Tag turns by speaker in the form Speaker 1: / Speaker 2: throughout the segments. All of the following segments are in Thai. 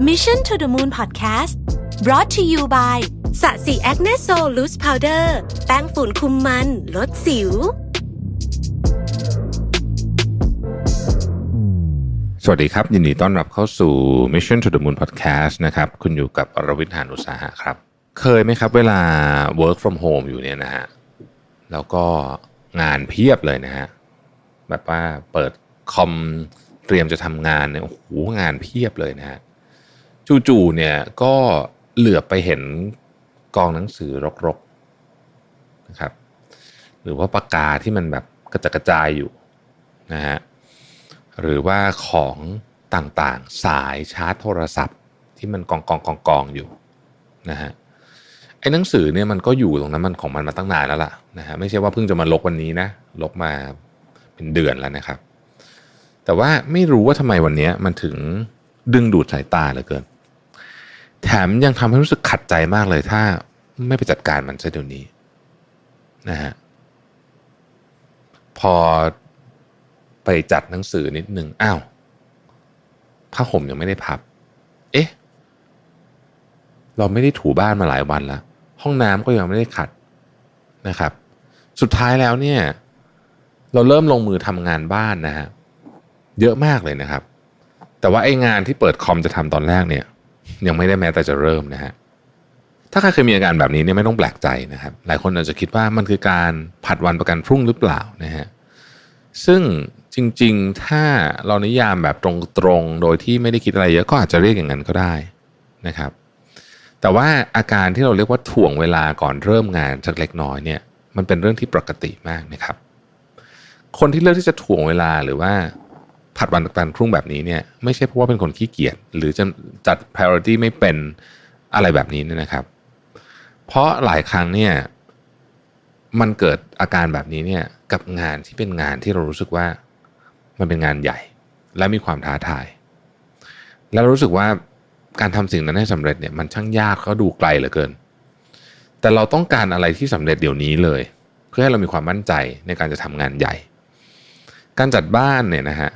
Speaker 1: Mission to the Moon Podcast brought to you by สะสีแอคเนสโซลูสพาวเดอร์แป้งฝุ่นคุมมัน ลดสิว
Speaker 2: สวัสดีครับ ยินดีต้อนรับเข้าสู่ Mission to the Moon Podcast นะครับ คุณอยู่กับอรวิทยานุสาหะครับ เคยไหมครับเวลา work from home อยู่เนี่ยนะฮะ แล้วก็งานเพียบเลยนะฮะ แบบว่าเปิดคอมเตรียมจะทำงานเนี่ยโอ้โหงานเพียบเลยนะฮะ จู่ๆเนี่ยก็เหลือไปเห็นกองหนังสือรกๆนะครับ หรือว่าปากกาที่มันแบบกระจัดกระจายอยู่นะฮะหรือว่าของต่างๆสายชาร์จโทรศัพท์ที่มันกองกองกองกองอยู่นะฮะไอ้หนังสือเนี่ยมันก็อยู่ตรงนั้นมันของมันมาตั้งนานแล้วล่ะนะฮะไม่ใช่ว่าเพิ่งจะมาลกวันนี้นะลกมาเป็นเดือนแล้วนะครับ แต่ว่าไม่รู้ว่าทำไมวันนี้มันถึงดึงดูดสายตาเหลือเกิน มยังทำให้รู้สึกขัดใจมากเลย ถ้าไม่ไปจัดการมันซะเดี๋ยวนี้นะฮะพอไปจัดหนังสือนิดนึงอ้าวผ้าห่มยังไม่ได้พับ เอ๊ะ เราไม่ได้ถูบ้านมาหลายวันแล้ว ห้องน้ำก็ยังไม่ได้ขัดนะครับ สุดท้ายแล้วเนี่ย เราเริ่มลงมือทำงานบ้านนะฮะเยอะมากเลยนะครับ แต่ว่าไอ้งานที่เปิดคอมจะทำตอนแรกเนี่ย ยังไม่ได้แม้แต่จะเริ่มนะฮะถ้าใครเคยมีอาการแบบนี้เนี่ยไม่ต้องแปลกใจนะครับ หลายคนอาจจะคิดว่ามันคือการผัดวันประกันพรุ่งหรือเปล่านะฮะซึ่งจริง ๆ ถ้าเรานิยามแบบตรงๆ โดยที่ไม่ได้คิดอะไรเยอะก็อาจจะเรียกอย่างนั้นก็ได้นะครับ แต่ว่าอาการที่เราเรียกว่าถ่วงเวลาก่อนเริ่มงานสักเล็กน้อยเนี่ย มันเป็นเรื่องที่ปกติมากนะครับ คนที่เลือกที่จะถ่วงเวลาหรือว่า ผัดวันประกันพรุ่งแบบนี้เนี่ยไม่ใช่เพราะว่าเป็นคนขี้เกียจหรือจะจัด priority ไม่เป็นอะไรแบบนี้นะครับ เพราะหลายครั้งเนี่ยมันเกิดอาการแบบนี้เนี่ยกับงานที่เป็นงานที่เรารู้สึกว่ามันเป็นงานใหญ่ และมีความท้าทาย แล้วรู้สึกว่าการทำสิ่งนั้นให้สำเร็จเนี่ยมันช่างยากก็ดูไกลเหลือเกิน แต่เราต้องการอะไรที่สำเร็จเดี๋ยวนี้เลย เพื่อให้เรามีความมั่นใจในการจะทำงานใหญ่ การจัดบ้านเนี่ยนะฮะ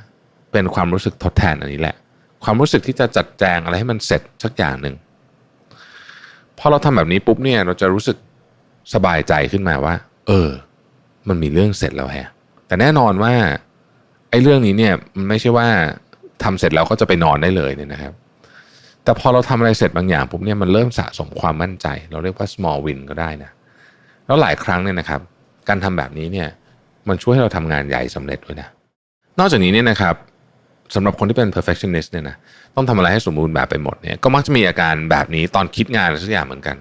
Speaker 2: เป็นความรู้สึกทดแทนอันนี้แหละ ความรู้สึกที่จะจัดแจงอะไรให้มันเสร็จสักอย่างหนึ่งพอเราทำแบบนี้ปุ๊บเนี่ยเราจะรู้สึกสบายใจขึ้นมาว่า เออ มันมีเรื่องเสร็จแล้วแฮะ แต่แน่นอนว่าไอ้เรื่องนี้เนี่ยมันไม่ใช่ว่าทำเสร็จแล้วก็จะไปนอนได้เลยเนี่ยนะครับ แต่พอเราทำอะไรเสร็จบางอย่างปุ๊บเนี่ยมันเริ่มสะสมความมั่นใจ เราเรียกว่า small win ก็ได้นะแล้วหลายครั้งเนี่ยนะครับ การทำแบบนี้เนี่ย มันช่วยให้เราทำงานใหญ่สำเร็จด้วยนะนอกจากนี้เนี่ยนะครับ สำหรับคนที่เป็น perfectionist เนี่ยนะต้องทำอะไรให้สมบูรณ์แบบไปหมดเนี่ยก็มักจะมีอาการแบบนี้ตอนคิดงานสักอย่างเหมือนกัน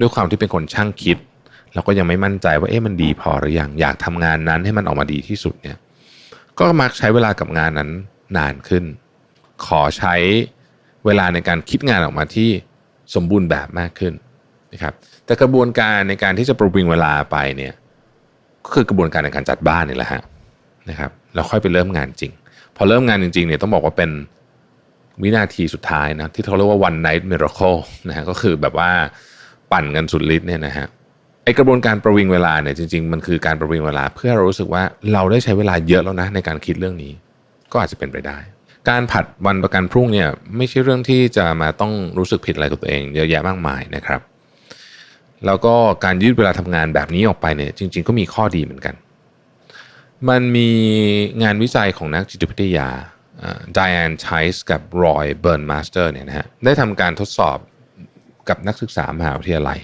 Speaker 2: ด้วยความที่เป็นคนช่างคิดเราก็ยังไม่มั่นใจว่าเอ๊ะมันดีพอหรือยังอยากทำงานนั้นให้มันออกมาดีที่สุดเนี่ยก็มักใช้เวลากับงานนั้นนานขึ้น ขอใช้เวลาในการคิดงานออกมาที่สมบูรณ์แบบมากขึ้นนะครับแต่กระบวนการในการที่จะประวิงเวลาไปเนี่ยก็คือกระบวนการในการจัดบ้านนี่แหละฮะนะครับแล้วค่อยไปเริ่มงานจริง พอเริ่มงานจริงๆเนี่ยต้องบอกว่าเป็นวินาทีสุดท้ายนะที่เขาเรียกว่า one night miracle นะฮะก็คือแบบว่าปั่นกันสุดฤทธิ์เนี่ยนะฮะไอกระบวนการประวิงเวลาเนี่ยจริงๆ มันคือการประวิงเวลา เพื่อเรารู้สึกว่าเราได้ใช้เวลาเยอะแล้วนะในการคิดเรื่องนี้ ก็อาจจะเป็นไปได้ การผัดวันประกันพรุ่งเนี่ยไม่ใช่เรื่องที่จะมาต้องรู้สึกผิดอะไรกับตัวเองเยอะแยะมากมายนะครับ แล้วก็การยืดเวลาทำงานแบบนี้ออกไปเนี่ยจริง ๆ ก็มีข้อดีเหมือนกัน มันมีงานวิจัยของนักจิตวิทยาไดแอนไชส์กับรอยเบิร์นมาสเตอร์เนี่ยนะฮะได้ทำการทดสอบกับนักศึกษามหาวิทยาลัย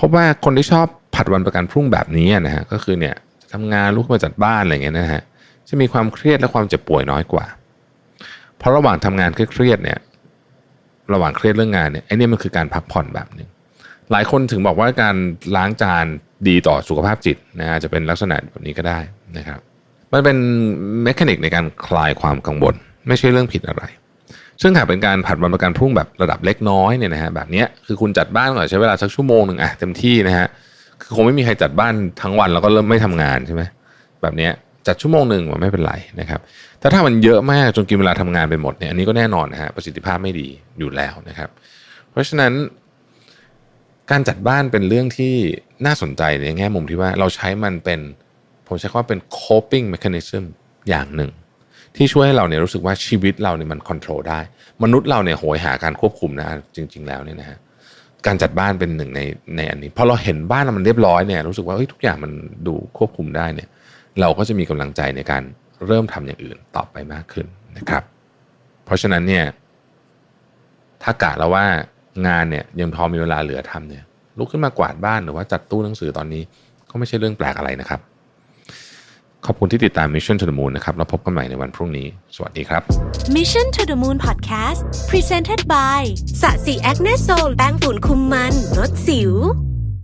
Speaker 2: พบว่าคนที่ชอบผัดวันประกันพรุ่งแบบนี้นะฮะก็คือเนี่ยทำงานลุกมาจัดบ้านอะไรเงี้ยนะฮะจะมีความเครียดและความเจ็บป่วยน้อยกว่า เพราะระหว่างทำงานเครียดเนี่ยระหว่างเครียดเรื่องงานเนี่ยไอ้นี่มันคือการพักผ่อนแบบหนึ่งหลายคนถึงบอกว่าการล้างจานดีต่อสุขภาพจิตนะฮะจะเป็นลักษณะแบบนี้ก็ได้ นะครับมันเป็นเมคานิกในการคลายความกังวลไม่ใช่เรื่องผิดอะไร ซึ่งหากเป็นการผัดวันประกันพรุ่งแบบระดับเล็กน้อยเนี่ยนะฮะแบบเนี้ยคือคุณจัดบ้านก่อนใช้เวลาสักชั่วโมงหนึ่งอะเต็มที่นะฮะคือคงไม่มีใครจัดบ้านทั้งวันแล้วก็เริ่มไม่ทำงานใช่ไหมแบบเนี้ยจัดชั่วโมงหนึ่งมันไม่เป็นไรนะครับแต่ถ้ามันเยอะมากจนกินเวลาทำงานไปหมดเนี่ยอันนี้ก็แน่นอนนะฮะประสิทธิภาพไม่ดีอยู่แล้วนะครับ เพราะฉะนั้น การจัดบ้านเป็นเรื่องที่น่าสนใจในแง่มุมที่ว่าเราใช้มันเป็น ผมใช้คำว่าเป็น coping mechanism อย่างหนึ่ง ที่ช่วยให้เราเนี่ยรู้สึกว่าชีวิตเราเนี่ยมันควบคุมได้ มนุษย์เราเนี่ยโหยหาการควบคุมนะจริง ๆ แล้วเนี่ยนะฮะการจัดบ้านเป็นหนึ่งในในอันนี้พอเราเห็นบ้านมันเรียบร้อยเนี่ยรู้สึกว่าเฮ้ยทุกอย่างมันดูควบคุมได้เนี่ยเราก็จะมีกำลังใจในการเริ่มทำอย่างอื่นต่อไปมากขึ้นนะครับ เพราะฉะนั้นเนี่ยถ้ากะแล้วว่างานเนี่ยยังพอมีเวลาเหลือทำเนี่ยลุกขึ้นมากวาดบ้านหรือว่าจัดตู้หนังสือตอนนี้ก็ไม่ใช่เรื่องแปลกอะไรนะครับ ขอบคุณที่ติดตาม Mission to the Moon นะครับแล้วพบกันใหม่ในวันพรุ่งนี้ สวัสดีครับ
Speaker 1: Mission to the Moon Podcast Presented by สะสีแอคเนโซลแป้งฝุ่นคุมมันลดสิว